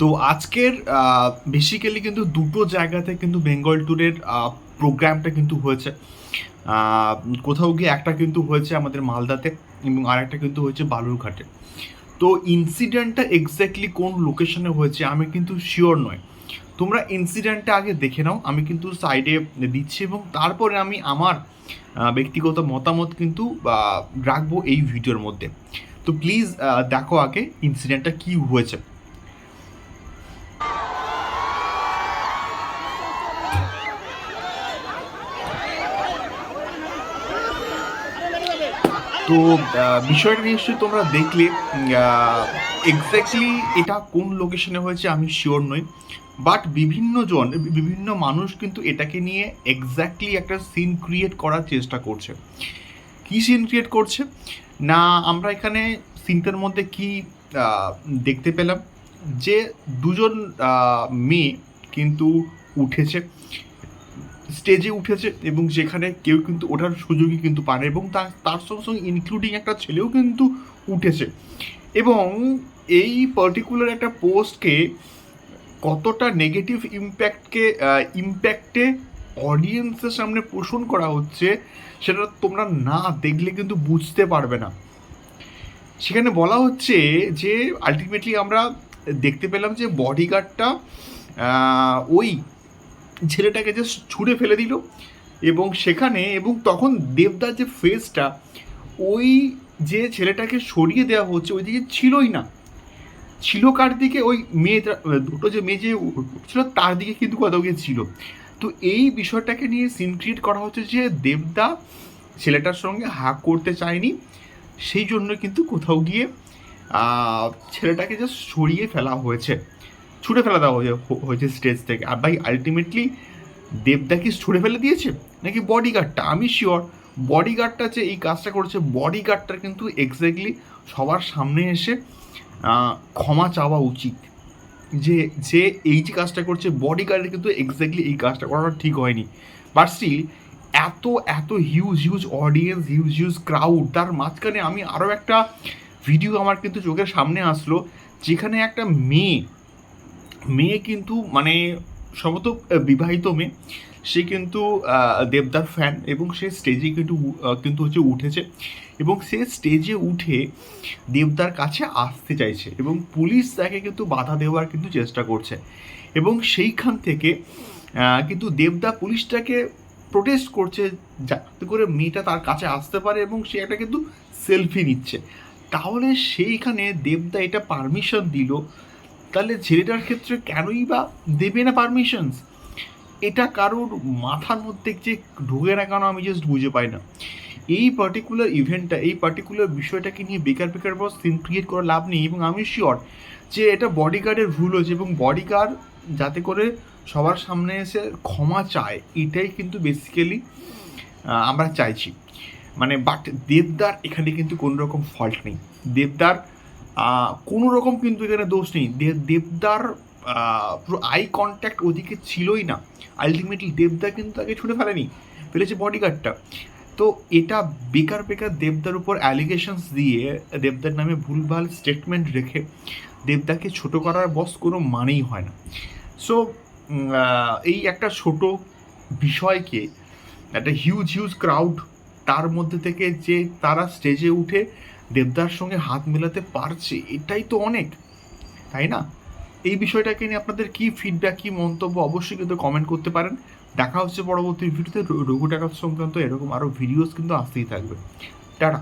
তো আজকের বেসিক্যালি কিন্তু দুটো জায়গাতে কিন্তু বেঙ্গল ট্যুরের প্রোগ্রামটা কিন্তু হয়েছে। কোথাও গিয়ে একটা কিন্তু হয়েছে আমাদের মালদাতে এবং আরেকটা কিন্তু হয়েছে বালুরঘাটে। তো ইনসিডেন্টটা এক্স্যাক্টলি কোন লোকেশনে হয়েছে আমি কিন্তু শিওর নয়। তোমরা ইনসিডেন্টটা আগে দেখে নাও, আমি কিন্তু সাইডে দিচ্ছি এবং তারপরে আমি আমার ব্যক্তিগত মতামত কিন্তু রাখব এই ভিডিওর মধ্যে। তো প্লিজ দেখো আগে ইনসিডেন্টটা কি হয়েছে। তো বিষয়টা নিশ্চয়ই তোমরা দেখলে এক্স্যাক্টলি এটা কোন লোকেশনে হয়েছে আমি শিওর নই। বাট বিভিন্ন জন, বিভিন্ন মানুষ কিন্তু এটাকে নিয়ে এক্স্যাক্টলি একটা সিন ক্রিয়েট করার চেষ্টা করছে। কি সিন ক্রিয়েট করছে? না, আমরা এখানে সিনটার মধ্যে কি দেখতে পেলাম যে দুজন মেয়ে কিন্তু উঠেছে। স্টেজে উঠেছে এবং যেখানে কেউ কিন্তু ওঠার সুযোগই কিন্তু পায় না এবং তার তার সঙ্গে সঙ্গে ইনক্লুডিং একটা ছেলেও কিন্তু উঠেছে। এবং এই পার্টিকুলার একটা পোস্টকে কতটা নেগেটিভ ইম্প্যাক্টকে ইম্প্যাক্টে অডিয়েন্সের সামনে পোষণ করা হচ্ছে, সেটা তোমরা না দেখলে কিন্তু বুঝতে পারবে না। সেখানে বলা হচ্ছে যে আলটিমেটলি আমরা দেখতে পেলাম যে বডিগার্ডটা ওই ছেলেটাকে যে ছুঁড়ে ফেলে দিল এবং সেখানে এবং তখন দেবদার যে ফেসটা ওই যে ছেলেটাকে সরিয়ে দেওয়া হচ্ছে ওইদিকে ছিলই না। ছিল কার দিকে? ওই মেয়েটা, দুটো যে মেয়ে যে ছিল তার দিকে কিন্তু কোথাও গিয়ে ছিল। তো এই বিষয়টাকে নিয়ে সিন ক্রিয়েট করা হচ্ছে যে দেবদা ছেলেটার সঙ্গে হাক করতে চায়নি। সেই জন্য কিন্তু কোথাও গিয়ে ছেলেটাকে জাস্ট সরিয়ে ফেলা হয়েছে। ছুঁড়ে ফেলা দেওয়া হয়ে- হয়েছে স্টেজ থেকে। আর ভাই আলটিমেটলি দেবদা কি ছুঁড়ে ফেলে দিয়েছে? নাকি বডিগার্ডটা আমি শিওর বডিগার্ডটা যে এই কাজটা করেছে বডিগার্ডটার কিন্তু এক্স্যাক্টলি সবার সামনে এসে ক্ষমা চাওয়া উচিত। যে যে এই যে কাজটা করছে বডিগার্ডের কিন্তু এক্স্যাক্টলি এই কাজটা করাটা ঠিক হয়নি। বাট স্টিল এত এত huge huge audience huge huge crowd তার মাঝখানে আমি আরও একটা ভিডিও আমার কিন্তু চোখের সামনে আসলো, যেখানে একটা মেয়ে মেয়ে কিন্তু মানে সম্ভবত বিবাহিত মেয়ে। সে কিন্তু দেবদার ফ্যান এবং সে স্টেজে কিন্তু কিন্তু হচ্ছে উঠেছে। এবং সে স্টেজে উঠে দেবদার কাছে আসতে চাইছে এবং পুলিশ তাকে কিন্তু বাধা দেওয়ার কিন্তু চেষ্টা করছে। এবং সেইখান থেকে কিন্তু দেবদা পুলিশটাকে প্রোটেস্ট করছে যাতে করে মেয়েটা তার কাছে আসতে পারে এবং সে একটা কিন্তু সেলফি নিচ্ছে। তাহলে সেইখানে দেবদা এটা পারমিশন দিল তাহলে ছেলেটার ক্ষেত্রে কেনই বা দেবে না পারমিশনস এটা কারোর মাথার মধ্যে যে ঢুকে না কেন আমি জাস্ট বুঝে পাই না। এই পার্টিকুলার ইভেন্টটা এই পার্টিকুলার বিষয়টাকে নিয়ে বেকার বেকার বস সিন ক্রিয়েট করার লাভ নেই এবং আমি শিওর যে এটা বডিগার্ডের ভুল হয়েছে এবং বডিগার্ড যাতে করে সবার সামনে এসে ক্ষমা চায়, এটাই কিন্তু বেসিক্যালি আমরা চাইছি। মানে বাট দেবদার এখানে কিন্তু কোনো রকম ফল্ট নেই। দেবদার কোনো রকম কিন্তু এখানে দোষ নেই। দেবদার পুরো আই কন্ট্যাক্ট ওদিকে ছিলই না। আলটিমেটলি দেবদা কিন্তু তাকে ছুটে ফেলেনি, ফেলেছে বডিগার্ডটা তো এটা বেকার বেকার দেবদার উপর অ্যালিগেশনস দিয়ে দেবদার নামে ভুলভাল স্টেটমেন্ট রেখে দেবদাকে ছোট করার বস কোনো মানেই হয় না। সো এই একটা ছোট বিষয়কে, একটা হিউজ হিউজ ক্রাউড তার মধ্যে থেকে যে তারা স্টেজে উঠে দেবদার সঙ্গে হাত মেলাতে পারছে, এটাই তো অনেক, তাই না? এই বিষয়টাকে নিয়ে আপনাদের কি ফিডব্যাক কি মন্তব্য অবশ্যই কিন্তু কমেন্ট করতে পারেন। দেখা হচ্ছে পরবর্তী ভিডিওতে রঘু টাকা সংক্রান্ত এরকম আরও ভিডিওস কিন্তু আসতেই থাকবে। টাটা।